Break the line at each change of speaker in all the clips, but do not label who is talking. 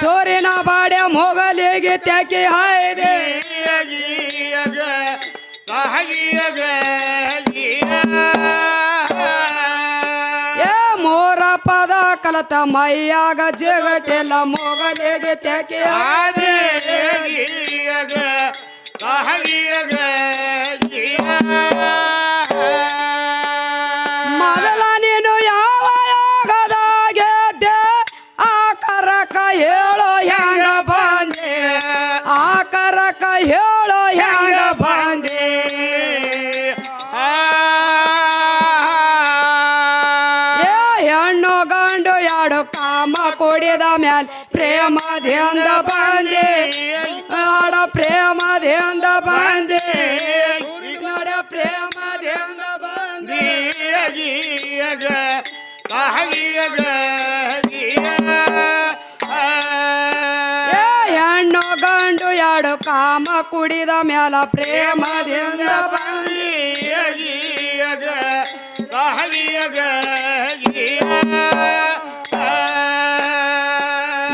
ಸೋರಿನ ಬಾಡೆ ಮೊಗಲಿಗೆ ತ್ಯಾಕಿ ಹಾಯ್ದೆ. ಏ ಮೋರ ಪದ ಕಲತ ಮೈಯಾಗ ಜಗಟೆಲ್ಲ ಮೊಗಲಿಗೆ ತ್ಯಾಕಿ
ಆದೆ ಗೀಯಗ ಕಹಗಿಯಗ
ಹೇಳೋ ಹೆಂಗ ಬಂದೆ ಏ ಹೆಣ್ಣು ಗಂಡು ಎರಡು ಕಾಮ ಕೊಡಿದ ಮ್ಯಾಲ ಪ್ರೇಮದಿಂದ ಬಂದೆ ಆಡ ಪ್ರೇಮದಿಂದ ಬಂದೆ ನೋಡ ಪ್ರೇಮದಿಂದ ಬಂದೆ
ಗೀಯಗ ಕಹಗಿಯಗ ಗೀಯ
ಗಂಡು ಎರಡು ಕಾಮ ಕುಡಿದ ಮ್ಯಾಲ ಪ್ರೇಮದಿಂದ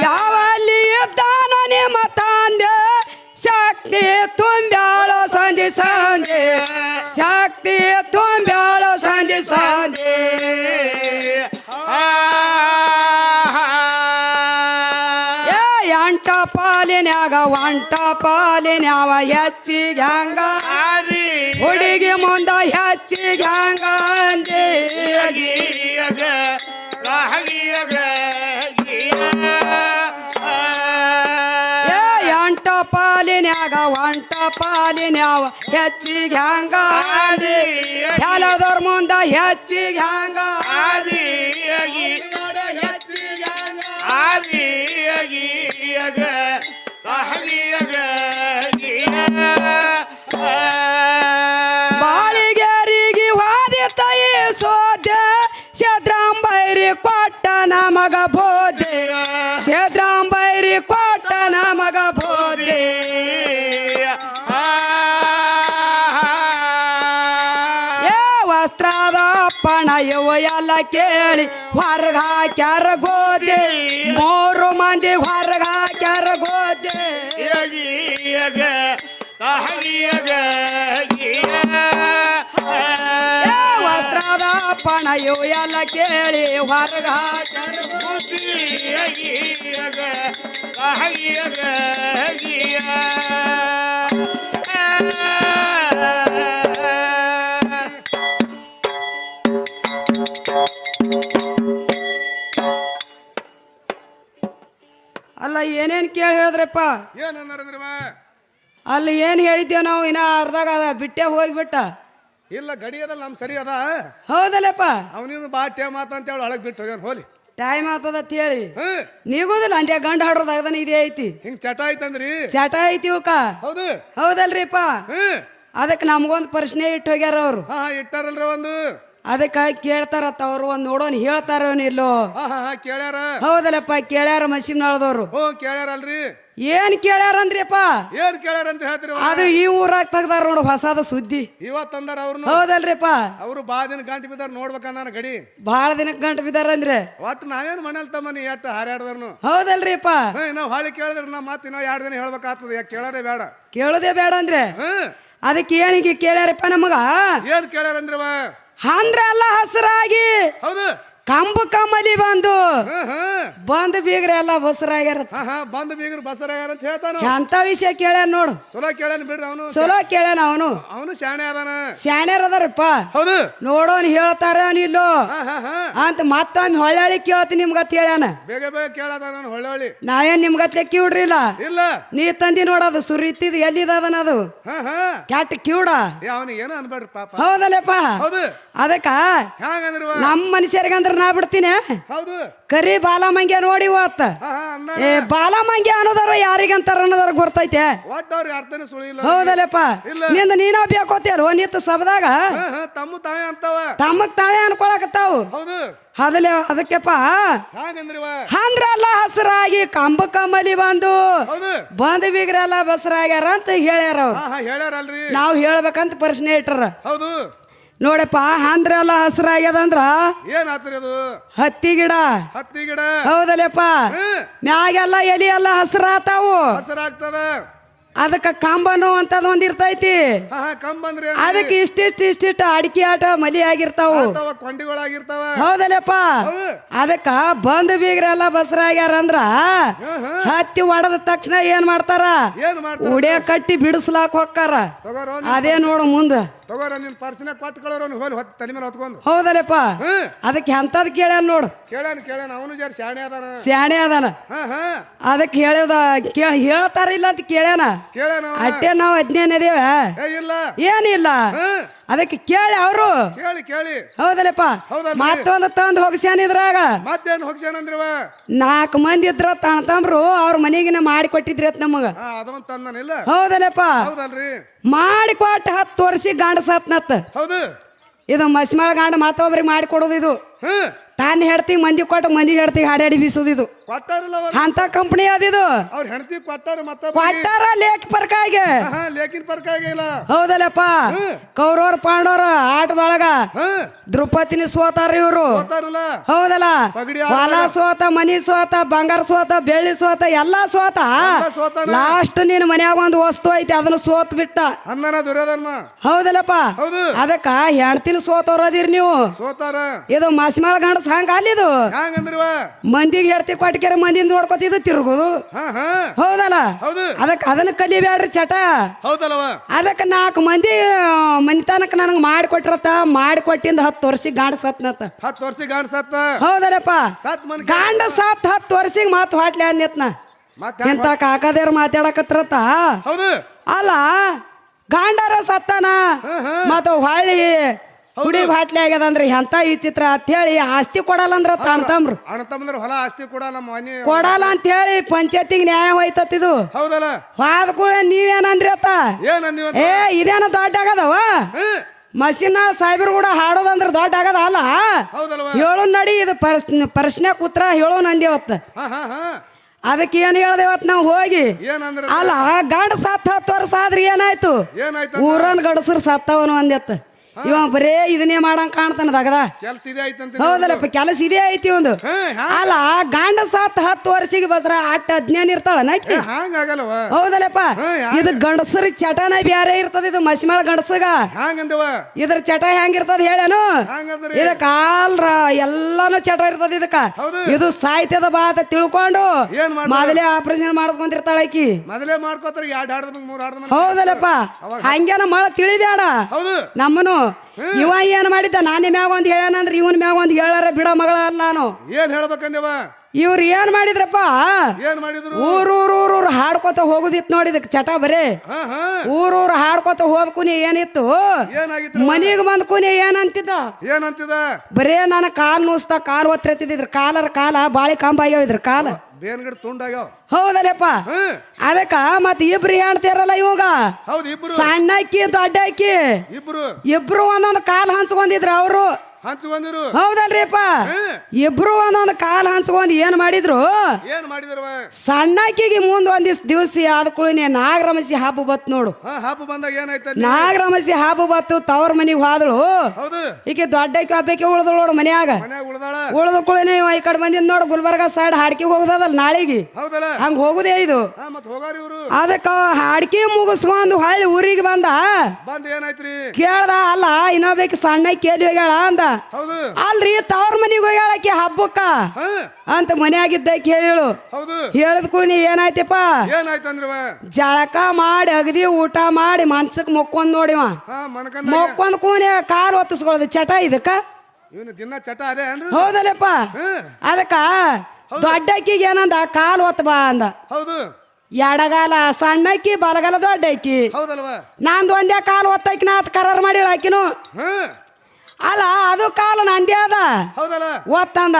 ಯಾವಲ್ಲಿ ಇದ್ದಾನ ನಿಮ್ಮ ತಂದೆ? ಶಕ್ತಿ ತುಂಬ್ಯಾಳ ಸಂಧಿ ಸಂಧಿ ಶಕ್ತಿ ತುಂಬ್ಯಾಳ ಸಂಧಿ ಸಂಧಿ ಪಾಲಿನ್ಯಾಗ ಒಂಟ ಪಾಲಿನ್ಯಾವ ಹೆಚ್ಚಿ ಗ್ಯಾಂಗ. ಹುಡುಗಿ ಮುಂದ ಹೆಚ್ಚಿ ಗ್ಯಾಂಗ ಅಂದೆ. ಎಂಟ ಪಾಲಿನ್ಯಾಗ ಒಂಟ ಪಾಲಿನ್ಯಾವ ಹೆಚ್ಚಿ ಅಂದೆ. ಎಲ್ಲದವ್ರ ಮುಂದ ಗ್ಯಾಂಗ ಹಂಗ ಹೆಚ್ಚಿಗೆ ಹಂಗ ಬಾಳಿಗೇರಿಗೆ ವಾದಿ ತಾಯಿ ಸೋದೆ ಸಿದ್ರಾಂಬೈರಿ ಕೊಟ್ಟ ನಮಗ ಬೋಧೆ. ಸಿದ್ರಾಂಬೈರಿ ಕೊಟ್ಟ ನಮಗ ಬೋಧೆ. ವಸ್ತ್ರದ ಪಣ ಎಲ್ಲ ಕೇಳಿ, ಹೊರಗ ಹಾಕ್ಯಾರ ಗೋದೆ ಮೂರು ಮಂದಿ ಹೊರಗ ಹಾಕ್ಯಾರ ಗೋದೆ ಏ ವಸ್ತ್ರದ ಪಣಯು ಎಲ್ಲ ಕೇಳಿ ಹೊರಗ ಹಾಕ್ಯಾರ? ಅಲ್ಲ ಏನೇನು ಕೇಳಿ ಹೇಳಿದ್ರಪ್ಪ?
ಏನು
ಅಲ್ಲಿ ಏನು ಹೇಳಿದ್ದೇವ್ ನಾವು ಇನ್ನ ಅರ್ಧಾಗ ಅದ ಬಿಟ್ಟೆ ಹೋಗ್ಬಿಟ್ಟ.
ಇಲ್ಲ ಗಡಿಯದಲ್ಲ ನಮ್ ಸರಿ ಅದ.
ಹೌದಲ್ಲಪ್ಪ?
ಅವನಿಂದ ಬಾ ಟೈಮ್ ಮಾತ ಅಂತ ಹೇಳಿ ಒಳಗ್ ಬಿಟ್ಟು ಹೋಗ್ಯಾನ ಹೋಲಿ?
ಟೈಮ್ ಆತದ ಅಂತ ಹೇಳಿ.
ಹ್ಮ್.
ನೀಗುದಿಲ್ಲ ಅಂದೆ ಗಂಡ ಹಾಡೋದಾಗದನ ಇದೇ ಐತಿ.
ಹಿಂಗ್ ಚಟ ಐತಂದ್ರಿ?
ಚಟ ಐತಿ ಇವಕ್ಕ.
ಹೌದು.
ಹೌದಲ್ರಿಪ್ಪ?
ಹ್ಮ್.
ಅದಕ್ಕೆ ನಮಗೊಂದು ಪ್ರಶ್ನೆ ಇಟ್ಟು ಹೋಗ್ಯಾರ ಅವರು.
ಹಾ ಇಟ್ಟಾರಲ್ರ ಒಂದು.
ಅದಕ್ಕೆ ಕೇಳ್ತಾರತ್ತ ಅವ್ರು ಒಂದ್ ನೋಡೋನ್ ಹೇಳ್ತಾರೋ ಇಲ್ಲೋ
ಕೇಳ್ಯಾರ.
ಹೌದಲ್ಲಪ್ಪ ಕೇಳ್ಯಾರ ಮಸೀಬ್ನಾಳದವ್ರು
ಓ ಕೇಳ್ಯಾರಲ್ರಿ.
ಏನ್ ಕೇಳ್ಯಾರ ಅಂದ್ರಿಪ್ಪ
ಏನ್ ಕೇಳ್ಯಾರ ಅಂತ ಹೇಳ್ತೀರಿ
ಅದು ಈ ಊರಾಗ ತೆಗ್ದಾರ ನೋಡು ಹೊಸದ ಸುದ್ದಿ.
ಇವತ್ ಅಂದಾರ ಅವ್ರು
ಹೌದಲ್ರಿಪ್ಪ
ಅವ್ರು ಬಾ ದಿನ ಗಂಟೆ ಬಿದ್ದಾರ ನೋಡ್ಬೇಕಂದಾನ ಗಡಿ.
ಭಾಳ ಗಂಟೆ ಬಿದ್ದಾರ ಅಂದ್ರೆ
ಒಟ್ಟು ನಾವೇನ್ ಮನೇಲಿ ತಮ್ಮನಿ ಹಾರ್ಯಾಡ್ದವ್ನು
ಹೌದಲ್ರಿಪ್ಪ
ನಾವ್ ನಾವು ಕೇಳಿದ್ರೆ ನಾ ಮತ್ತೆ ಇನ್ನೂ ಎರಡು ದಿನ ಹೇಳ್ಬೇಕಾಗ್ತದೆ ಯಾಕೆ ಕೇಳೋದೇ ಬೇಡ.
ಕೇಳೋದೇ ಬೇಡ ಅಂದ್ರೆ? ಅದಕ್ಕೆ ಏನಿಗೆ ಕೇಳ್ಯಾರಪ್ಪ ನಮಗ?
ಏನ್ ಕೇಳ್ಯಾರಂದ್ರವ?
ಅಂದ್ರ ಅಲ್ಲ ಹಸಿರಾಗಿ.
ಹೌದು.
ಕಂಬು ಕಮ್ಮಲಿ ಬಂದು. ಬಂದ್ ಬೀಗ್ರ ಎಲ್ಲ ಬಸರಾಗ್ಯಾರ.
ಬಂದು ಬೀಗರು ಬಸರಾಗ್ಯಾರ ಅಂತ ಹೇಳ್ತಾನ
ಎಂತ ವಿಷಯ ಕೇಳ್ಯಾನ ನೋಡು.
ಚಲೋ ಕೇಳ್ಯಾನ ಬಿಡ್ರಿ ಅವನು.
ಚಲೋ ಕೇಳ್ಯಾನ ಅವನು.
ಅವನು ಶಾಣೆ ಅದಾನ.
ಶಾಣ್ಯರ್ ಅದಾರಪ್ಪ.
ಹೌದು.
ನೋಡೋನ್ ಹೇಳ್ತಾರ ಇಲ್ಲೋ ಅಂತ ಮತ್ತೊಮ್ಮೆ ಹೊಳ್ಳಿ ಕೇಳ್ತೀನಿ ನಿಮ್ಗತ್ ಹೇಳ್ಯಾನ.
ಬೇಗ ಬೇಗ ಕೇಳದ ನಾನು ಹೊಳ್ಳೊಳ್ಳಿ
ನಾವೇನ್ ನಿಮ್ಗತ್ಲೆ ಕಿವಿಡ್ರಿಲ್ಲ.
ಇಲ್ಲ.
ನೀ ತಂದಿ ನೋಡೋದು ಸುರಿತಿದ್ ಎಲ್ಲಿದದನ ಅದು? ಕ್ಯಾಟ್ ಕಿವ್ಡ.
ಅವನಿಗೆ ಏನೋ ಅನ್ಬೇಡ್ರಿ ಪಾಪ.
ಹೌದಲ್ಲಪ್ಪ.
ಹೌದು.
ಅದಕ್ಕ ನಮ್ಮ ಮನುಷ್ಯರಿಗಂದ್ರ ನಾ ಬಿಡ್ತೀನಿ.
ಹೌದು.
ಕರಿ ಬಾಲಮಂಗ್ಯ ನೋಡಿ
ಅಂದ
ಏ ಬಾಲಮಂಗ್ಯ ಅನ್ನೋದಾರ ಯಾರಿಗಂತಾರ ಅನ್ನೋದಾರ ಗೊತ್ತೈತೆ?
ಒಟ್ಟು ಅವ್ರಿಗೆ ಅರ್ಥನೇ ಸುಳಿಲ್ಲ
ಹೌದಲ್ಲಪ್ಪ. ನಿಂದ ನೀನ ಬೇಕೋತಿಯಲ್ವ ನಿತ್ತ ಸಬದಾಗ
ತಮ್ಮ ತಾವೇ ಅಂತಾವ.
ತಮ್ಮಗ್ ತಾವೇ ಅನ್ಕೊಳಕತ್ತಾವು.
ಹೌದು.
ಅದಲೆ ಅದಕ್ಕೆಪ್ಪ?
ಅಂದ್ರ
ಅಂದ್ರಲ್ಲ ಹಸರಾಗಿ ಕಂಬ ಕಮ್ಮಲಿ ಬಂದು. ಬಂದ್ ಬೀಗ್ರೆಲ್ಲ ಬಸ್ರಾಗ್ಯಾರ ಅಂತ ಹೇಳ್ಯಾರ ಅವ್ರು. ನಾವು ಹೇಳ್ಬೇಕಂತ ಪ್ರಶ್ನೆ ಇಟ್ಟಾರ.
ಹೌದು.
ನೋಡಪ್ಪ ಆಂಧ್ರ ಎಲ್ಲ ಹಸಿರಾಗ್ಯದಂದ್ರ
ಏನ್ ಆತ್ರಿ ಅದು?
ಹತ್ತಿ ಗಿಡ.
ಹತ್ತಿ ಗಿಡ?
ಹೌದಲ್ಲಪ್ಪ. ಮ್ಯಾಗೆಲ್ಲ ಎಲಿ ಎಲ್ಲ ಹಸಿರಾತಾವು
ಹಸಿರಾಗ್ತದ
ಅದಕ್ಕ ಕಂಬನು ಅಂತದ್ ಒಂದ್ ಇರ್ತೈತಿ. ಅದಕ್ಕೆ ಇಷ್ಟಿಷ್ಟ ಇಷ್ಟಿಷ್ಟ ಅಡಿಕೆ ಆಟ ಮಲಿ ಆಗಿರ್ತಾವ.
ಹೌದಲ್ಲಪ್ಪ. ಅದಕ್ಕ
ಹೌದಲ್ಲಪ್ಪ
ಬೀಗ್ರ
ಎಲ್ಲ ಬಂದ್ ಬೀಗ್ರೆಲ್ಲ ಬಸ್ರಾಗ್ಯಾರಂದ್ರ ಹತ್ತಿ ಒಡದ ತಕ್ಷಣ ಏನ್ ಮಾಡ್ತಾರ? ಉಡಿಯ ಕಟ್ಟಿ ಬಿಡಿಸ್ಲಾಕ್ ಹೊಕ್ಕಾರ. ಅದೇ ನೋಡು ಮುಂದ.
ತಗೋರ ನಿನ್ ಪರ್ಸನೆ ಕೊಟ್ಟು ಕಳೋರು ಹೋಲಿ ಹೊತ್ತು ತಲೆ ಮೇಲೆ ಹೊತ್ಕೊಂಡು.
ಹೌದಲ್ಲಪ್ಪ?
ಹ್ಮ್
ಅದಕ್ಕೆ ಎಂತದ್ ಕೇಳ್ಯಾನ ನೋಡು.
ಕೇಳ್ಯಾನ ಕೇಳ್ಯಾನ. ಅವನು ಜಾರಿ ಶಾಣೆ ಅದಾನ.
ಸ್ಯಾಣೆ ಅದಾನ.
ಹಾ ಹಾ.
ಅದಕ್ಕೆ ಹೇಳೋದ ಕೇಳ ಹೇಳ್ತಾರ ಇಲ್ಲ ಅಂತ ಕೇಳ್ಯಾನ?
ಕೇಳ್ಯಾನ ಅವ.
ಅಟ್ಟೆ ನಾವು ಅಜ್ಞಾನ ಅದೇವ
ಏ ಇಲ್ಲ.
ಏನಿಲ್ಲ?
ಹ್ಮ್
ಅದಕ್ಕೆ ಕೇಳಿ ಅವರು.
ಕೇಳಿ ಕೇಳಿ.
ಹೌದಲ್ಲಪ್ಪ? ಮತ್ತೊಂದು ತಂದು ಹೊಗ್ಸ್ಯಾನ ಇದ್ರಾಗ.
ಮತ್ತೇನ್ ಹೋಗ್ಸ್ಯಾನಂದ್ರಿವ
ನಾಲ್ಕು ಮಂದಿ ಇದ್ರ ತಣ್ತಂಬ್ರು ಅವ್ರ ಮನೆಗಿನ ಮಾಡಿ ಕೊಟ್ಟಿದ್ರಿ ಅತ್ ನಮಗ.
ಹಾ ಅದೊಂದ್ ತಂದನಿಲ್ಲ
ಹೌದಲ್ಲಪ್ಪ.
ಹೌದಲ್ರಿ.
ಮಾಡಿ ಕೊಟ್ಟು ಹತ್ತು ವರ್ಷ ಗಾಂಡ ಸತ್ನತ್.
ಹೌದು.
ಇದು ಮಸ್ಮಾಳ ಗಂಡ ಮತ್ತೊಬ್ರಿಗೆ ಮಾಡಿ ಕೊಡೋದು ಇದು.
ತಾನೇ
ತಾನು ಹೆಡ್ತಿ ಮಂದಿ ಕೊಟ್ಟು ಮಂದಿ ಹೆಡ್ತಿ ಹಾಡಾಡಿ ಬೀಸೋದು ಇದು.
ಕೊಟ್ಟಾರಲ್ಲ ಅವ್ರ?
ಅಂತ ಕಂಪನಿ ಅದಿದು
ಅವ್ರ ಹೆಂಡತಿ ಕೊಟ್ಟಾರ ಮತ್ತ
ಕೊಟ್ಟಾರ ಲೇಖ ಪರ್ಕಾಗೆ
ಹಾ ಲೇಕಿನ್ ಪರ್ಕಾಗಿಲ್ಲ
ಹೌದಲ್ಲಪ್ಪ. ಕೌರವ್ರ ಪಾಂಡವ್ರ ಆಟದೊಳಗ ದ್ರೌಪದಿನ ಸೋತಾರ ಇವ್ರು.
ಕೊಟ್ಟಾರಲ್ಲ
ಹೌದಲ್ಲ.
ಪಗಡಿ
ಹೊಲ ಸೋತ ಮನಿ ಸೋತ ಬಂಗಾರ ಸೋತ ಬೆಳ್ಳಿ ಸೋತ ಎಲ್ಲಾ ಸೋತ.
ಎಲ್ಲ ಸೋತಾನ.
ಲಾಸ್ಟ್ ನಿನ್ ಮನ್ಯಾಗ ಒಂದು ವಸ್ತು ಐತಿ ಅದನ್ನ ಸೋತ್ ಬಿಟ್ಟ.
ಅನ್ನನ ದುರ್ಯೋಧನ
ಹೌದಲ್ಲಪ್ಪ.
ಹೌದು.
ಅದಕ್ಕ ಹೆಣ್ತಿನ ಸೋತವ್ರದಿರಿ ನೀವು.
ಸೋತಾರ?
ಇದು ಮಸಿಮಾಳ ಗಂಡಸ್ ಹಂಗ ಅಲ್ಲಿದು
ಹ್ಯಾಂಗಂದ್ರಿವ
ಮಂದಿಗೆ ಹೇಳ್ತಿ ಕೊಟ್ಟಿಕೆರೆ ಮಂದಿ ನೋಡ್ಕೊತಿದ್ದು ತಿರುಗೋದು. ಹೌದಲ್ಲ?
ಹೌದು.
ಅದಕ್ಕೆ ಅದನ್ನ ಕಲಿಬೇಡ್ರಿ ಚಟ. ಅದಕ್ಕೆ ನಾಲ್ಕು ಮಂದಿ ಮನಿತನಕ ನನಗೆ ಮಾಡಿಕೊಟ್ರತ್ತ ಮಾಡಿಕೊಟ್ಟಿಂದ ಹತ್ತು ವರ್ಷಿಗೆ ಗಾಂಡ ಸತ್ನತ್ತ.
ಹತ್ತು ವರ್ಷ ಗಾಂಡ ಸತ್ತ?
ಹೌದಲ್ಲಪ್ಪ. ಗಾಂಡ ಸತ್ ಹತ್ತು ವರ್ಷಕ್ಕೆ ಮಾತು ಹಾಟ್ಲಿ ಅಂದ್ಯತ್ನ. ಎಂತ ಕಾಕದೇವ್ರು ಮಾತಾಡಕತ್ರತ್ತ ಅಲ್ಲ ಗಾಂಡರ ಸತ್ತಾನ? ಮತ್ತ ಹೊಳ್ಳಿ ಹುಡುಗ ಬಾಟ್ಲಿ ಆಗ್ಯದಂದ್ರೆ ಎಂತ ಈ ಚಿತ್ರ ಅಂತ ಹೇಳಿ ಆಸ್ತಿ ಕೊಡಲ್ಲ ಅಂದ್ರ ತಾಣ್ತಂಬ್ರು
ಅಣ್ಣ ತಮ್ಮಂದ್ರ ಹೊಲ ಆಸ್ತಿ ಕೂಡ ನಮ್ಮ ಮನೆ
ಕೊಡಲ್ಲ ಅಂತ ಹೇಳಿ ಪಂಚಾಯತಿಗೆ ನ್ಯಾಯ
ಹೌದಲ್ಲ?
ವಾದ ಕೂಡ ನೀವೇನಂದ್ರಿ ಅತ್ತ?
ಏನಂದಿವ
ಏ ಇದೇನ ದೊಡ್ಡ ಆಗದವ ಮಷಿನ್ ಸಾಹೇಬ್ರು ಕೂಡ ಹಾಡೋದಂದ್ರ ದೊಡ್ಡ ಆಗದ ಅಲ್ಲ? ಹೇಳೋ ನಡಿ ಇದು ಪ್ರಶ್ನೆ ಕೂತ್ರ ಹೇಳೋ ನಂದಿವತ್ತ. ಅದಕ್ಕೆ ಏನು ಹೇಳ್ದೇವತ್ ನಾವು ಹೋಗಿ? ಅಲ್ಲ ಗಂಡ ಸತ್ತ ಹತ್ತು ವರ್ಷ ಆದ್ರೆ ಏನಾಯ್ತು
ಏನಾಯ್ತು
ಊರನ್ ಗಡಸರು ಸತ್ತವನು ಅಂದೆತ್ತ ಇವ ಬರೇ ಇದನ್ನೇ ಮಾಡಂಗ್ ಕಾಣ್ತಾನ ದಗದ
ಕೆಲ್ಸ ಇದೆ ಐತಂತ
ಹೌದಲ್ಲಪ್ಪ ಕೆಲಸ ಇದೇ ಐತಿ ಒಂದು ಅಲ್ಲ ಗಾಂಡ ಸಾತ್ ಹತ್ತು ವರ್ಷಿಗೆ ಬಸ್ರ ಅಟ್ಟ ಅಜ್ಞಾನ ಇರ್ತಾಳ ನಾಕಿ ಹೌದಲ್ಲಪ್ಪ. ಇದು ಗಂಡಸರ ಚಟನ ಬ್ಯಾರೆ ಇರ್ತದ ಇದು ಮಸಿಮಾಳ ಗಂಡಸಗ. ಇದ್ರ ಚಟ ಹೆಂಗಿರ್ತದ ಹೇಳೇನು
ಹೇಳನು
ಇದ ಕಾಲ್ರ ಎಲ್ಲಾನು ಚಟ ಇರ್ತದ ಇದಕ್ಕ. ಇದು ಸಾಹಿತ್ಯದ ಬಾತ ತಿಳ್ಕೊಂಡು ಮೊದಲೇ ಆಪರೇಷನ್ ಮಾಡಿಸ್ಕೊಂತಿರ್ತಾಳ ಆಕಿ.
ಮೊದಲೇ ಮಾಡ್ಕೋತಾರ ಎರಡ್ ಹಾಡ್ದ ಮೂರ್ ಹಾಡ್ದ
ಹೌದಲ್ಲಪ್ಪ. ಹಂಗೇನ ಮಳ ತಿಳಿಬೇಡ
ಹೌದು.
ನಮ್ಮನು ಇವ ಏನ್ ಮಾಡಿದ್ದ? ನಾನೇ ಮ್ಯಾಗ ಒಂದ್ ಹೇಳ್ಯಾನಂದ್ರ ಇವನ್ ಮ್ಯಾಗ ಒಂದ್ ಹೇಳಾರ ಬಿಡ ಮಗಳ ಅಲ್ಲ ನಾನು.
ಏನ್ ಹೇಳ್ಬೇಕಂದೇವ
ಇವ್ರು ಏನ್ ಮಾಡಿದ್ರಪ್ಪ?
ಏನ್ ಮಾಡಿದ್ರು?
ಹೋಗುದಿತ್ತು ನೋಡಿದ ಹಾಡ್ಕೊತ ನೋಡಿ ನೋಡಿದಕ್ ಚಟ ಬರೇ. ಊರೂರು ಹಾಡ್ಕೊತ ಹೋದ್ ಕುನಿ ಏನಿತ್ತು? ಮನಿಗ್ ಬಂದ್ ಕುನಿ ಏನಂತಿದ್ದ?
ಏನಂತಿದ
ಬರೇ ನನ್ನ ಕಾಲ್ ನುಸ್ತಾ ಕಾಲ್ ಒತ್ತಿದ್ರ ಕಾಲರ ಕಾಲ ಬಾಳಿ ಕಂಬ ಆಗ್ಯಾವ ಇದ್ರ ಕಾಲ.
ಬೇನ್ಗಿಡ ತುಂಡಾಗ್ಯಾವ
ಹೌದಲ್ಲಪ್ಪ? ಅದಕ್ಕ ಮತ್ ಇಬ್ರು ಹೇಳ್ತಿರಲ್ಲ ಇವಾಗ?
ಸಣ್ಣ ಅಕ್ಕಿ
ದೊಡ್ಡ ಅಕ್ಕಿ
ಇಬ್ರು.
ಇಬ್ರು ಒಂದೊಂದು ಕಾಲ್ ಹಂಚ್ಕೊಂಡಿದ್ರ ಅವರು.
ಹಂಚ್ಕೊಂಡಿರು
ಹೌದಲ್ರಿಪ್ಪ. ಇಬ್ರು ಒಂದೊಂದು ಕಾಲ್ ಹಂಚ್ಕೊಂಡ್ ಏನ್ ಮಾಡಿದ್ರು?
ಏನ್ ಮಾಡಿದ್ರವ?
ಸಣ್ಣಕ್ಕಿಗೆ ಮುಂದ್ ಒಂದಿಸ್ ದಿವಸ ಆದ ಕುಳಿನೇ ನಾಗರಮಸಿ ಹಬ್ಬ ಬತ್ ನೋಡು.
ಹಾ ಹಬ್ಬ ಬಂದಾಗ ಏನಾಯ್ತ
ನಾಗರಮಸಿ ಹಬ್ಬ ಬತ್ತು ತವ್ರ ಮನಿಗ್ ಹೋದಳು.
ಹೌದು.
ಈಕೆ ದೊಡ್ಡಕ್ಕೆ ಹಬ್ಬಕ್ಕೆ ಉಳ್ದಳು ನೋಡು ಮನ್ಯಾಗ. ಉಳ್ದ ಕುಳಿನೇ ಈ ಕಡೆ ಬಂದಿದ್ ನೋಡು ಗುಲ್ಬರ್ಗ ಸೈಡ್ ಹಾಡ್ಕಿ ಹೋಗುದಲ್ಲ ನಾಳಿಗೆ. ಹಂಗ ಹೋಗುದೇ ಇದು. ಅದಕ್ಕ ಹಾಡ್ಕಿ ಮುಗಿಸ್ಕೊಂಡು ಹಳ್ಳಿ ಊರಿಗೆ ಬಂದ.
ಬಂದ್ ಏನಾಯ್ತ್ರಿ?
ಕೇಳ್ದ ಅಲ್ಲ ಇನ್ನೊಬ್ಬಕ್ಕೆ ಸಣ್ಣ ಕೇಳಿ ಹೋಗ್ಯಾಳ ಅಂದ.
ಹೌದು.
ಅಲ್ರಿ ತವ್ರ ಮನಿಗೆ ಹೋಗ್ಯಾಳಕಿ ಹಬ್ಬಕ್ಕ. ಅಂತ ಮನ್ಯಾಗಿದ್ದ ಹೇಳು
ಹೌದು.
ಹೇಳಿದ ಕುಳಿ ಏನಾಯ್ತಪ್ಪ?
ಏನಾಯ್ತಂದ್ರವ?
ಜಳಕ ಮಾಡಿ ಅಗದಿ ಊಟ ಮಾಡಿ ಮನ್ಸಕ್ ಮೊಕ್ಕೊಂಡ್ ನೋಡಿವ. ಮೊಕ್ಕೊಂದ್ ಕೂನಿ ಕಾಲು ಒತ್ತಿಸ್ಕೊಳ್ಳೋದು ಚಟ ಇದಕ್ಕ?
ಇವನು ದಿನ ಚಟ ಅದೇ
ಹೌದಲ್ಲಪ್ಪ. ಅದಕ್ಕ ದೊಡ್ಡಕ್ಕಿಗೆ ಏನಂದ? ಕಾಲ್ ಒತ್ತ ಬಾ ಅಂದ.
ಹೌದು.
ಸಣ್ಣ ಸಣ್ಣಕ್ಕಿ ಬಲಗಾಲ ದೊಡ್ಡಕ್ಕಿ.
ಹೌದಲ್ವಾ?
ನಂದು ಒಂದೇ ಕಾಲು ಒತ್ತಕ್ಕೆ ನಾ ಕರಾರ್ ಮಾಡಿ ಆಕಿನು. ಅಲ್ಲ ಅದು ಕಾಲ ನಂದಿ ಅದ.
ಹೌದಲ್ಲ?
ಒತ್ತಂದ.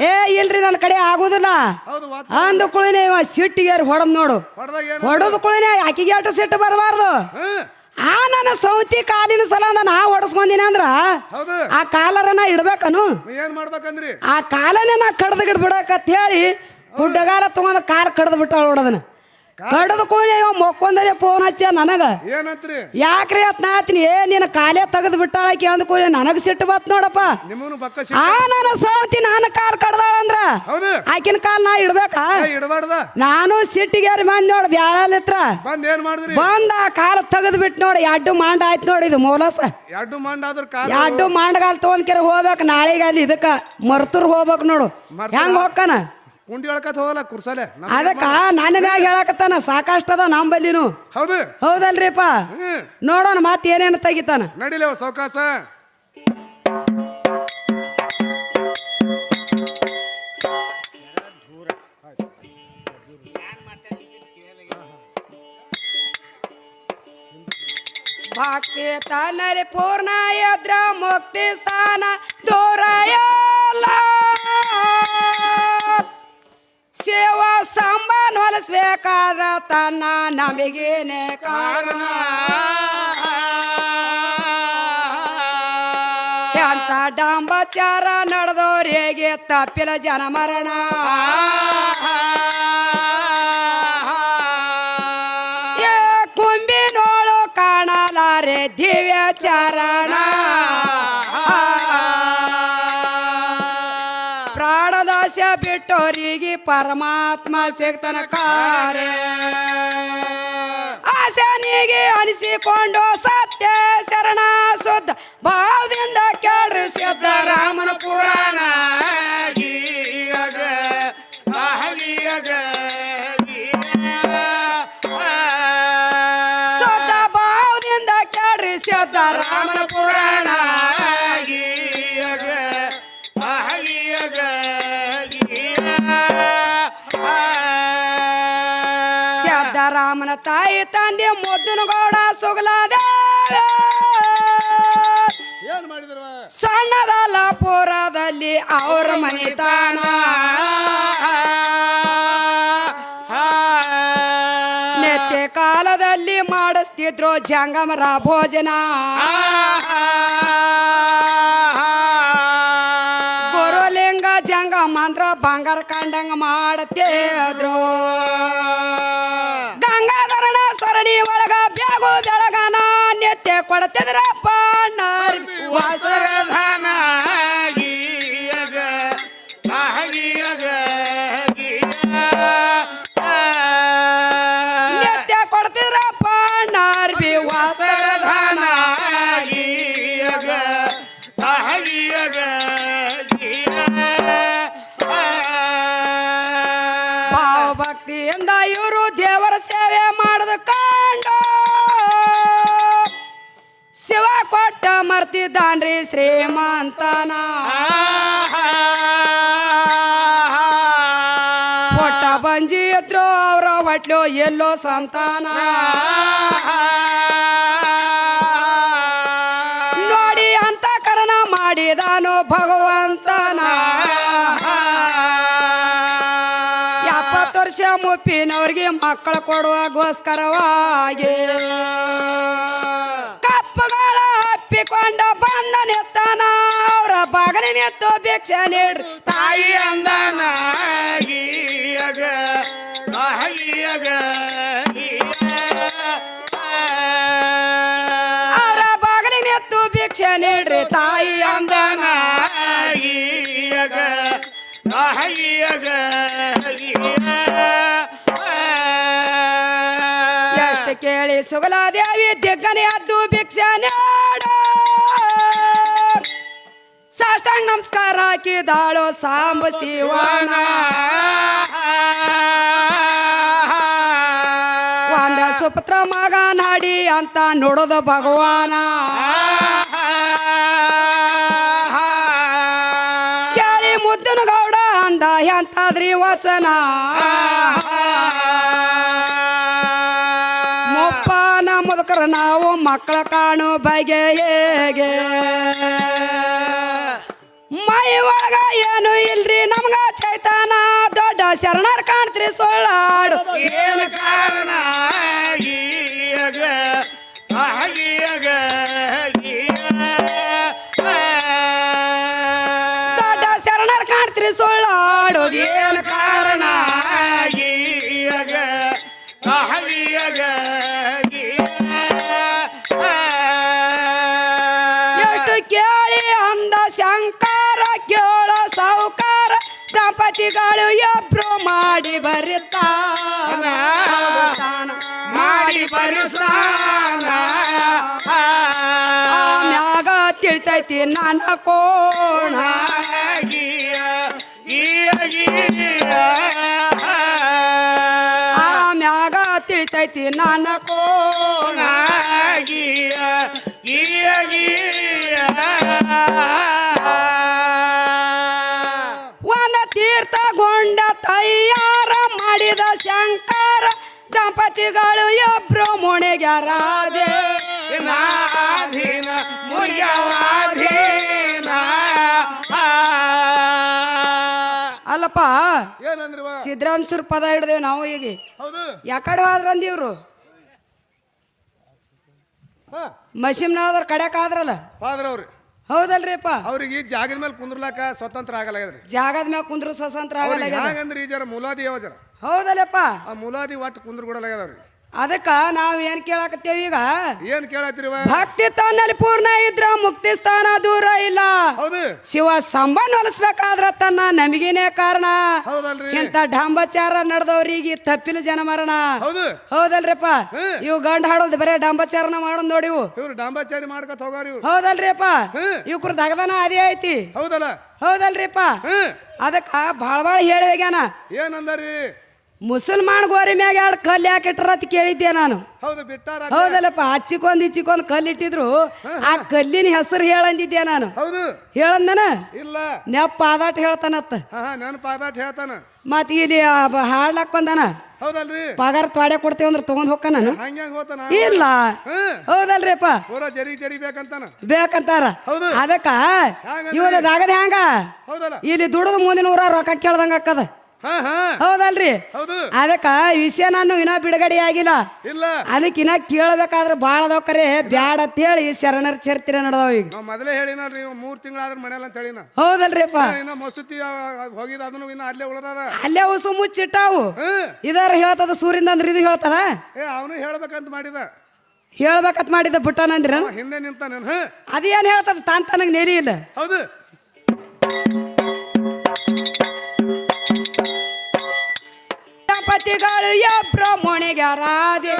ಏ ಇಲ್ರಿ ನನ್ನ ಕಡೆ ಆಗುದಿಲ್ಲ.
ಹೌದು
ಅಂದ ಕುಳಿನೇ ಇವ ಸಿಟ್ಟಿಗೆ ಹೊಡದ್ ನೋಡು.
ಹೊಡೆದಾಗ ಏನು?
ಹೊಡೆದ ಕುಳಿನೇ ಆಕಿಗೆ ಅಟ ಸಿಟ್ಟು ಬರಬಾರ್ದು.
ಹ್ಮ್.
ಆ ನನ್ನ ಸೌತಿ ಕಾಲಿನ ಸಲ ನಾ ಹೊಡಸ್ಕೊಂಡಿನ ಅಂದ್ರ
ಹೌದು.
ಆ ನಾ ಇಡ್ಬೇಕನು.
ಏನ್ ಮಾಡ್ಬೇಕಂದ್ರಿ?
ಆ ಕಾಲನೇ ನಾ ಕಡ್ದು ಗಿಡ್ಬಿಡಕತ್ ಹೇಳಿ ಗುಡ್ಡಗಾಲ ತಗೊಂಡ್ ಕಾಲ್ ಕಡ್ದು ಬಿಟ್ಟ ಹೊಡದನ ಕಡದ ಕೂಡಿ ಇವ ಮೊಕ್ಕೊಂದರೆ ಫೋನ್ ಹಚ್ಚ ನನಗ.
ಏನಂತ್ರಿ?
ಯಾಕ್ರಿ ಅತ್ ನಾತ್ನಿ ಏ ನಿನ್ನ ಕಾಲೇ ತೆಗೆದು ಬಿಟ್ಟಾಳಕಿ ಅಂದ ಕೂಡಿ ನನಗ ಸಿಟ್ಟು ಬತ್ ನೋಡಪ್ಪ.
ನಿಮ್ಮನು ಬಕ್ಕ
ಆ ನನ್ನ ಸೌತಿ ನಾನು ಕಾಲ್ ಕಡ್ದಾಳ ಅಂದ್ರ.
ಹೌದು.
ಆಕಿನ ಕಾಲ್ ನಾ ಇಡ್ಬೇಕಾ?
ಇಡಬಾರ್ದ.
ನಾನು ಸಿಟ್ಟಿಗೇರಿ ಬಂದ್ ನೋಡ್ ಬ್ಯಾಳಲಿತ್ರ
ಬಂದ್ ಏನ್ ಮಾಡಿದ್ರಿ?
ಬಂದ ಕಾಲ್ ತೆಗೆದು ಬಿಟ್ ನೋಡಿ ಎಡ್ಡು ಮಾಂಡ ಆಯ್ತು ನೋಡಿ ಇದು ಮೂಲಸ.
ಎರಡು ಮಾಂಡ ಆದ್ರ ಕಾಲ
ಎಡ್ಡು ಮಾಂಡಗಾಲ್ ತೊಗೊಂಡ್ಕೆರ ಹೋಗ್ಬೇಕು ನಾಳೆಗಾಲಿ ಇದಕ್ಕ ಮರ್ತುರ್ ಹೋಗ್ಬೇಕು ನೋಡು. ಹೆಂಗ್ ಹೋಗ್ಕನ?
ಕುಂಡಿ ಒಳಕತ್ ಹೋಗಲ್ಲ ಕುರ್ಸಲೆ. ನಮ್-
ಅದಕ್ಕ ನನ್ನ ಮ್ಯಾಗ ಹೇಳಕತ್ತಾನ ಸಾಕಷ್ಟು ಅದ ನಂಬಲ್ಲಿನು.
ಹೌದು.
ಹೌದಲ್ರಿಪ್ಪ?
ಹ್ಮ್.
ನೋಡೋಣ ಮತ್ತೆ ಏನೇನು ತೆಗಿತಾನ.
ನಡಿಲೇವ ಸೌಕಾಸ
ಭಕ್ತಿ ತನ್ನರಿ ಪೂರ್ಣ ಎದ್ರ ಮುಕ್ತಿ ಸ್ಥಾನ ದೂರಯಲ್ಲ ಶಿವ ಸಂಬನ್ ಹೊಲಿಸ್ಬೇಕಾದ್ರ ತನ್ನ ನಮಗೇನೆ ಕಾರಣ. ಎಂತ ಡಾಂಬಾಚಾರ ನಡೆದವ್ರು ಹೇಗೆ ತಪ್ಪಿಲ ಜನ ಮರಣ. ಕುಂಬಿನೋಳು ಕಾಣಲಾರೆ ದಿವ್ಯ ಚರಣ. ಪ್ರಾಣದಾಶ ಬಿಟ್ಟೋರಿಗೆ ಪರಮಾತ್ಮ ಸಿಗ್ತನ ಕಾರ್ಯ. ಆಸನಿಗೆ ಅನಿಸಿಕೊಂಡು ಸತ್ಯ ಶರಣ ಶುದ್ಧ ಭಾವದಿಂದ ಕೇಳ್ರಿ ಸಿದ್ದರಾಮನ ಪುರಾಣ ಶುದ್ಧ ಭಾವದಿಂದ ಕೇಳ್ರಿ ಸಿದ್ದರಾಮನ ಪುರಾಣ. ತಾಯಿ ತಂದೆ ಮೊದ್ದನ ಗೌಡ
ಸುಗಲಾದ ಸಣ್ಣದ
ಸಣ್ಣದಲ್ಲ ಪುರದಲ್ಲಿ ಅವ್ರ ಮನೆತನ ನೆತ್ತೆ ಕಾಲದಲ್ಲಿ ಮಾಡಿಸ್ತಿದ್ರು ಜಂಗಮರ ಭೋಜನ. ಗುರುಲಿಂಗ ಜಂಗ ಮಂತ್ರ ಬಂಗಾರ ಕಂಡಂಗ ಮಾಡತಿದ್ರು. ನಿತ್ಯ ಕೊಡ್ತಿದ್ರಪ್ಪ ಅಣ್ಣಾರ್? ವಸ್ತ್ರ ನಿತ್ಯ ಕೊಡ್ತಿದ್ರಪ್ಪ ಅಣ್ಣಾರ್ ಬಿ ವಸ್ತ್ರದಾನ ಭಾವ ಭಕ್ತಿಯಿಂದ ಇವರು ದೇವರ ಸೇವೆ ಕೊಟ್ಟ ಮರ್ತಿದ್ದಾನ್ರಿ ಶ್ರೀಮಂತನ. ಹೊಟ್ಟ ಬಂಜಿ ಇದ್ರು ಅವರ ಹೊಟ್ಲು ಎಲ್ಲೋ ಸಂತಾನ. ನೋಡಿ ಅಂತ ಕರಣ ಮಾಡಿದಾನು ಭಗವಂತನ. ಎಪ್ಪತ್ತು ವರ್ಷ ಮುಪ್ಪಿನವ್ರಿಗೆ ಮಕ್ಕಳು ಕೊಡುವಾಗೋಸ್ಕರವಾಗಿ ಬಗಲಿನೆತ್ತು ಭಿಕ್ಷೆ ನೀಡ್ರಿ ತಾಯಿ ಅಂದನಾಗಿಯಗ ಅವರ ಅವ್ರ ಬಗಲಿನೆತ್ತು ಭಿಕ್ಷೆ ನೀಡ್ರಿ ತಾಯಿ ಅಂದನಾಗಿಯಗ ಅಂದನ ಎಷ್ಟು ಕೇಳಿ ಸುಗಲಾದೇವಿ ದಿಗ್ಗನೆ ಅದ್ದು ಭಿಕ್ಷೆ ನೀಡು ಸಾಷ್ಟಾಂಗ ನಮಸ್ಕಾರ ಹಾಕಿದಾಳು ಸಾಂಬ ಶಿವನ ಒಂದ ಸುಪುತ್ರ ಮಗ ನಾಡಿ ಅಂತ ನೋಡೋದು ಭಗವಾನ. ಕೇಳಿ ಮುದ್ದನ ಗೌಡ ಅಂದ ಎಂತಾದ್ರಿ ವಚನ. ಮುಪ್ಪನ ಮುದುಕರ ನಾವು ಮಕ್ಕಳ ಕಾಣು ಬಗೆ ಹೇಗೆ. ಇಲ್ರಿ? ನಮ್ಗ ಚೈತಾನ ದೊಡ್ಡ ಶರಣರ್ ಕಾಣ್ತ್ರಿ ಸೊಳ್ಳಾಡು.
ಏನು ಕಾರಣ?
ದೊಡ್ಡ ಶರಣರ್ ಕಾಣ್ತ್ರಿ ಸೊಳ್ಳಾಡು. ಏನು ಕಾರಣ?
ಗೀಯಗ
ದಂಪತಿಗಳು ಎಬ್ರು ಮಾಡಿ ಬರುತ್ತಾನ
ಮಾಡಿ ಬರುಸ್ತಾನ
ಮ್ಯಾಗ ತಿಳ್ತೈತಿ ನನ್ನ ಕೋಣ. ಮ್ಯಾಗ ತಿಳ್ತೈತಿ ನನ್ನ ಕೋಣ. ತೀರ್ಥಗೊಂಡ ತಯಾರ ಮಾಡಿದ ಶಂಕರ ದಂಪತಿಗಳು ಎಬ್ರು
ಮುಡಿಯವಾಧೀನ
ಅಲ್ಲಪ್ಪ ಸಿದ್ದರಾಮಸೂರ್ ಪದ ಹಿಡ್ದೇವ್ ನಾವು ಈಗ.
ಹೌದು.
ಯಾಕಡೆ ಹೋದ್ರಂದ ಇವ್ರು? ಮಸೀಮ್ನವ್ರ ಕಡ್ಯಾಕ ಆದ್ರಲ್ಲ? ಹೌದಲ್ರಿಪ್ಪ.
ಅವ್ರಿಗೆ ಈ ಜಾಗದ ಮೇಲೆ ಕುಂದ್ರಲಾಕ ಸ್ವತಂತ್ರ ಆಗಲಾಗ್ಯದ್ರಿ.
ಜಾಗದ ಮೇಲೆ ಕುಂದ್ರ ಸ್ವತಂತ್ರ ಆಗಲ್ಲ
ಹಾಗಂದ್ರೆ ಈ ಜರ ಮುಲಾದಿ ಯಾವ ಜರ?
ಹೌದಲ್ಲಪ್ಪ.
ಆ ಮುಲಾದಿ ಒಟ್ಟು ಕುಂದ್ರ ಕೊಡಲಾಗ್ಯದವ್ರಿ
ಅದಕ್ಕ ನಾವು ಏನ್ ಕೇಳಾಕತ್ತೇವಿ ಈಗ?
ಏನ್ ಕೇಳತ್ತೀರಿ
ಭಕ್ತಿ ತನ್ನಲ್ಲಿ ಪೂರ್ಣ ಇದ್ರ ಮುಕ್ತಿ ಸ್ಥಾನ ದೂರ ಇಲ್ಲ. ಶಿವ ಸಂಬಂಧ ಹೊಲಿಸ್ಬೇಕಾದ್ರ ತನ್ನ ನಮಗೇನೆ ಕಾರಣ. ಇಂತ ಡಾಂಬಚಾರ ನಡೆದವ್ರಿಗೆ ತಪ್ಪಿಲ್ಲ ಜನ ಮರಣ.
ಹೌದು.
ಹೌದಲ್ರಿಪ್ಪ. ಇವು ಗಂಡ ಹಾಡೋದು ಬರೇ ಡಾಂಬಚಾರನ ಮಾಡೋದ್ ನೋಡಿ
ಡಾಂಬಾಚಾರಿ ಮಾಡ್ಕೊತ ಹೋಗಾರಿ
ಹೌದಲ್ರಿಪ್ಪ. ಇವ್ರ ದಗದನ ಅದೇ ಐತಿ.
ಹೌದಲ್ಲ.
ಹೌದಲ್ರಿಪ್ಪ. ಅದಕ್ಕ ಭಾಳ ಭಾಳ ಹೇಳಿಗ್ಯಾನ
ಏನಂದಾರಿ?
ಮುಸಲ್ಮಾನ್ ಗೋರಿ ಮ್ಯಾಗ ಎರಡು ಕಲ್ಲು ಯಾಕೆ ಇಟ್ಟರ ಅಂತ ಕೇಳಿದ್ದೆ ನಾನು.
ಹೌದು ಬಿಟ್ಟಾರ
ಹೌದಲ್ಲಪ್ಪ ಹಚ್ಚಿಕೊಂದ್ ಇಚ್ಚಿಕೊಂದ್ ಕಲ್ಲು ಇಟ್ಟಿದ್ರು. ಆ ಕಲ್ಲಿನ ಹೆಸರು ಹೇಳಂದಿದ್ದೆ ನಾನು.
ಹೌದು.
ಹೇಳಂದನ?
ಇಲ್ಲ.
ನೆಪ್ಪ ಆದಾಟ ಹೇಳ್ತಾನತ್ತ
ನೆನಪ ಆದಾಟ್ ಹೇಳ್ತಾನ.
ಮತ್ ಇಲ್ಲಿ ಹಾಡ್ಲಾಕ್ ಬಂದಾನ?
ಹೌದಲ್ರಿ?
ಪಗಾರ ತ್ವಾಡೆ ಕೊಡ್ತೇವೆ ಅಂದ್ರೆ ತಗೊಂಡ್ ಹೋಗ್ಕ ನಾನು? ಇಲ್ಲ. ಹೌದಲ್ರಿಪ್ಪ.
ಜರಿ ಜರಿ ಬೇಕಂತಾನ?
ಬೇಕಂತಾರ. ಅದಕ್ಕ ಇವನ ಹ್ಯಾಂಗ? ಇಲ್ಲಿ ದುಡದ ಮುಂದಿನ ಊರ ರೊಕ್ಕ ಕೇಳ್ದಂಗ ಅಕ್ಕದ ಹೌದಲ್ರಿ?
ಹೌದು.
ಅದಕ್ಕ ವಿಷಯ ನಾನು ಇನ್ನ ಬಿಡುಗಡೆ ಆಗಿಲ್ಲ.
ಇಲ್ಲ.
ಅದಕ್ಕೆ ಇನ್ನ ಕೇಳಬೇಕಾದ್ರೆ ಬಾಳ ಅದಾವ ಕರೆ. ಬ್ಯಾಡ ಅಂತೇಳಿ ಶರಣರ ಚರಿತ್ರೆ ನಡೆದಾವ ಈಗ.
ಮೊದಲೇ ಹೇಳಿನಲ್ರಿ ಮೂರು ತಿಂಗಳಾದ್ರ ಮನೆಯಲ್ಲ ಅಂತ ಹೇಳಿನ.
ಹೌದಲ್ರಿಪ್ಪ.
ಇನ್ನ ಮಸೂತಿ ಹೋಗಿದ ಅದನ್ನು ಇನ್ನ ಅಲ್ಲೇ ಉಳದಾರ.
ಅಲ್ಲೇ ಉಸು ಮುಚ್ಚಿಟ್ಟಾವು. ಇದಾರ ಹೇಳ್ತದ ಸೂರ್ಯಿಂದ ಅಂದ್ರೆ ಇದು
ಹೇಳ್ತಾರ ಅವನು ಹೇಳ್ಬೇಕಂತ ಮಾಡಿದ.
ಹೇಳ್ಬೇಕಂತ ಮಾಡಿದ ಬಿಟ್ಟಾನಂದ್ರ
ಹಿಂದೆ ನಿಂತ ನಾನು ಹ್ಮ್
ಅದೇನ್ ಹೇಳ್ತದ? ತಾನ್ ತನಗ್ ನೆರಿ ಇಲ್ಲ.
ಹೌದು.
ದಂಪತಿಗಳು ಎಬ್ರ ಮೊಣೆಗೆ ರಾಧೆ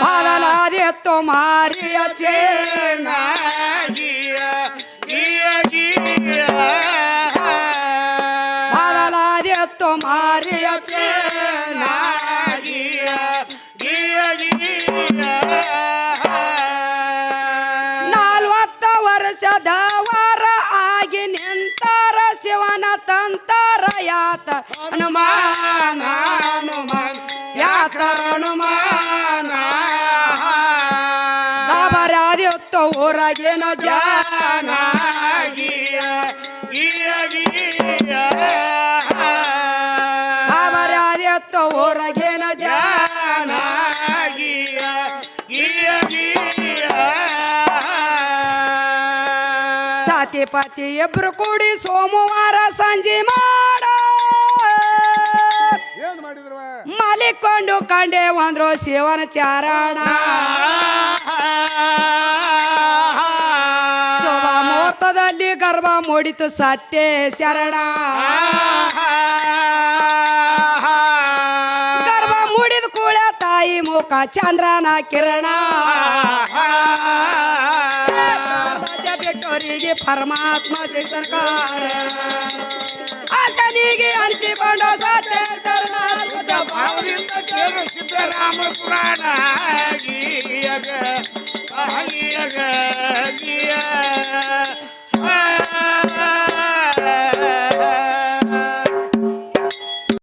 ಬಾಲಲಾದೆ ತುಮಾರಿಯ ಚೇನ ಬಾಲಲಾದೆ ತುಮಾರಿಯ ಗಿಯ ನಾಲ್ವತ್ತ ಶಿವನ ತಂತರ ಯಾತ ಹನುಮಾನ ಹನುಮಾನ ಯಾತ ಹನುಮಾನ. ದಾಬರಾದಿತ್ತು ಊರಾಗಿನ ಜಾನ ದಾಬರಾದಿತ್ತು ಪತಿ ಇಬ್ರು ಕೂಡಿ ಸೋಮವಾರ ಸಂಜೆ ಮಾಡ. ಮಲಿಕೊಂಡು ಕಂಡೆ ಒಂದ್ರು ಶಿವನ ಚಾರಣ. ಶೋಭ ಮುಹೂರ್ತದಲ್ಲಿ ಗರ್ಭ ಮೂಡಿತು ಸತ್ಯ ಶರಣ. ಗರ್ಭ ಮೂಡಿದ ಕೂಳ ತಾಯಿ ಮುಖ ಚಂದ್ರನ ಕಿರಣ. ಬಿಟ್ಟೋರಿಗೆ ಪರಮಾತ್ಮ ಸಿಗ್ತನಕಾರ ಆಸನಿಗೆ ಅನಿಸಿಕೊಂಡ ಸತ್ಯ
ಸಿದ್ದರಾಮ ಪುರಾಣ. ಗೀಯ.